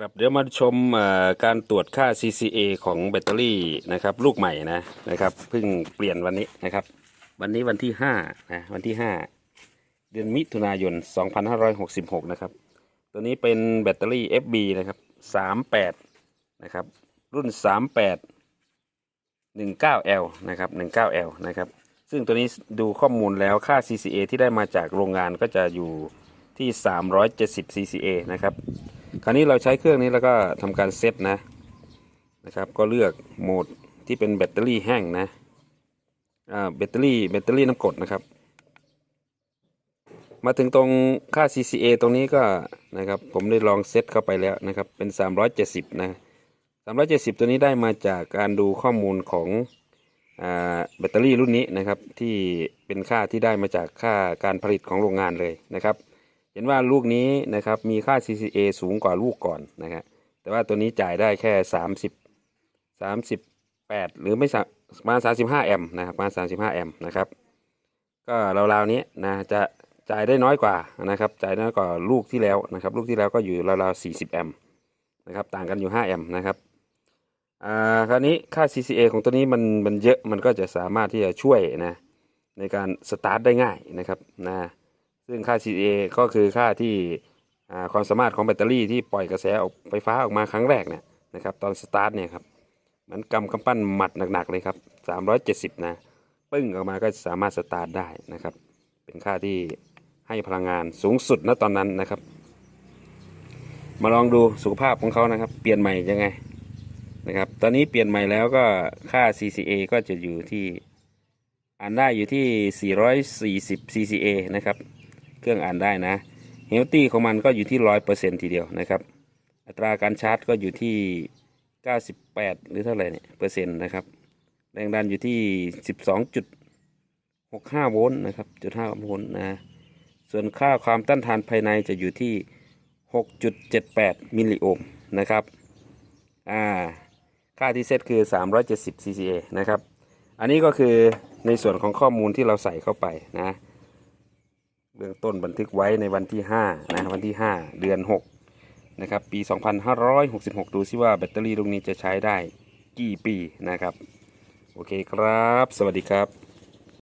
ครับเดี๋ยวมาชมการตรวจค่า CCA ของแบตเตอรี่นะครับลูกใหม่นะนะครับเพิ่งเปลี่ยนวันนี้นะครับ วันนี้วันที่5นะวันที่ 5 เดือนมิถุนายน 2566 นะครับ ตัวนี้เป็นแบตเตอรี่ FB นะครับ 38 นะครับ รุ่น 38 19L นะครับ 19L นะครับ ซึ่งตัวนี้ดูข้อมูลแล้วค่า CCA ที่ได้มาจากโรงงานก็จะอยู่ที่ 370 CCA นะครับ คราวนี้เราใช้เครื่องนี้แล้วก็ทำการเซตนะนะครับ ก็เลือกโหมดที่เป็นแบตเตอรี่แห้งนะอ่าแบตเตอรี่แบตเตอรี่น้ำกรดนะครับ มาถึงตรงค่า CCA ตรงนี้ก็นะครับ ผมได้ลองเซตเข้าไปแล้วนะครับ เป็น 370 นะ 370 ตัวนี้ได้มาจากการดูข้อมูลของอแบตเตอรี่รุ่นนี้นะครับ ที่เป็นค่าที่ได้มาจากค่าการผลิตของโรงงานเลยนะครับ เห็นว่าลูกนี้นะครับมีค่า CCA สูงกว่าลูกก่อนนะครับแต่ว่าตัวนี้จ่ายได้แค่ 30 38 หรือไม่มประมาณ35 แอมป์นะครับประมาณ35 แอมป์นะครับ ก็ราวๆนี้นะจะจ่ายได้น้อยกว่านะครับจ่ายน้อยกว่าลูกที่แล้วนะครับ ลูกที่แล้วก็อยู่ราวๆ40 แอมป์นะครับต่างกันอยู่ 5 แอมป์นะครับอ่าคราวนี้ค่า CCA ของตัวนี้มันมันเยอะมันก็จะสามารถที่จะช่วยนะในการสตาร์ทได้ง่ายนะครับนะ ซึ่งค่า CCA ก็คือค่าที่ความสามารถของแบตเตอรี่ที่ปล่อยกระแสออกไฟฟ้าออกมาครั้งแรกเนี่ยนะครับตอนสตาร์ทเนี่ยครับเหมันกำกำปั้นหมัดหนักๆเลยครับ370 นะปึ้งออกมาก็สามารถสตาร์ทได้นะครับ เป็นค่าที่ให้พลังงานสูงสุดณตอนนั้นนะครับ มาลองดูสุขภาพของเขานะครับ เปลี่ยนใหม่ยังไงนะครับ ตอนนี้เปลี่ยนใหม่แล้วก็ค่า CCA ก็จะอยู่ที่อ่านได้อยู่ที่ 440 CCA นะครับ เครื่องอ่านได้นะเฮลตี้ของมันก็อยู่ที่ร้อยเปอร์เซ็นทีเดียวนะครับ อัตราการชาร์จก็อยู่ที่98หรือเท่าไหร่เนี่ยเปอร์เซ็นต์นะครับ แรงดันอยู่ที่12.65โวลต์นะครับจุด5โวลต์นะ ส่วนค่าความต้านทานภายในจะอยู่ที่6.78มิลลิโอห์มนะครับอ่าค่าที่เซตคือ 370 CCA นะครับ อันนี้ก็คือในส่วนของข้อมูลที่เราใส่เข้าไปนะ เบื้องต้นบันทึกไว้ในวันที่5นะวันที่ 5 เดือน 6 นะครับ ปี 2566 ดูซิว่าแบตเตอรี่ตรงนี้จะใช้ได้กี่ปีนะครับ โอเคครับ สวัสดีครับ